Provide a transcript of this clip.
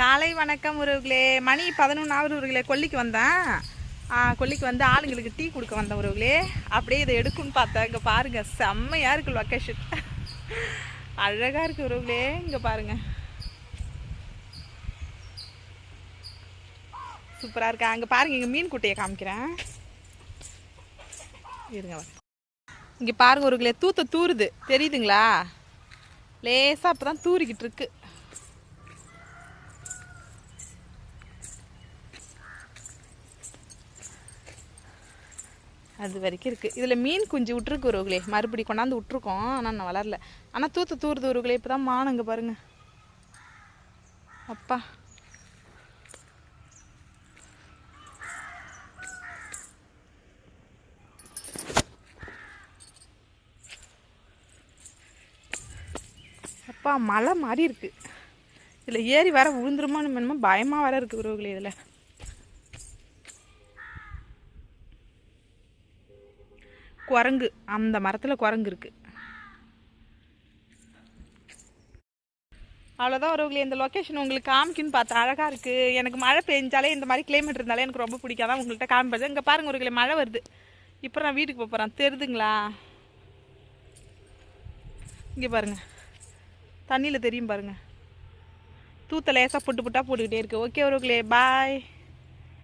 காலை வணக்கம் உறவுகளே. மணி பதினொன்றாவது உறவுகளே கொல்லிக்கு வந்தேன். கொல்லிக்கு வந்து ஆளுங்களுக்கு டீ கொடுக்க வந்தேன் உறவுகளே. அப்படியே இதை எடுக்குன்னு பார்த்தேன். இங்கே பாருங்கள் செம்மையாக இருக்கு லொக்கேஷன் அழகாக இருக்குது உறவுகளே. இங்கே பாருங்க. சூப்பராக இருக்கா? அங்கே பாருங்கள் இங்கே மீன் குட்டையை காமிக்கிறேன். இருங்க இங்கே பாருங்கள் உறவுகளே தூத்த தூறுது தெரியுதுங்களா? லேசாக இப்போ தான் தூறிக்கிட்டு இருக்குது அது வரைக்கும் இருக்குது இதில் மீன் குஞ்சு விட்ருக்கு உருவுகளே மறுபடி கொண்டாந்து விட்ருக்கோம் ஆனால் நான் வளரல. ஆனால் தூத்து தூருது உருவுகளே இப்போ தான் மானுங்க பாருங்க. அப்பா. அப்பா மலை மாதிரி இருக்கு. இதில் ஏறி வர விழுந்துருமோன்னு பயமாக வர இருக்கு உறவுகளே இதில். குரங்கு. அந்த மரத்தில் குரங்கு இருக்கு. அவ்வளோதான் உறவுகளே இந்த லொக்கேஷன் உங்களுக்கு காமிக்குன்னு பார்த்தா அழகாக இருக்குது எனக்கு மழை பெஞ்சாலே இந்த மாதிரி கிளைமேட் இருந்தாலே எனக்கு ரொம்ப பிடிக்காதான் உங்கள்கிட்ட காமிப்பது. இங்கே பாருங்க உறவுகளே மழை வருது. இப்போ நான் வீட்டுக்கு போக போகிறேன் தெரியுதுங்களா இங்கே பாருங்க. தண்ணியில் தெரியும் பாருங்கள் தூத்த லேசாக புட்டு புட்டாக போட்டுக்கிட்டே இருக்குது ஓகே உறவுகளே பாய்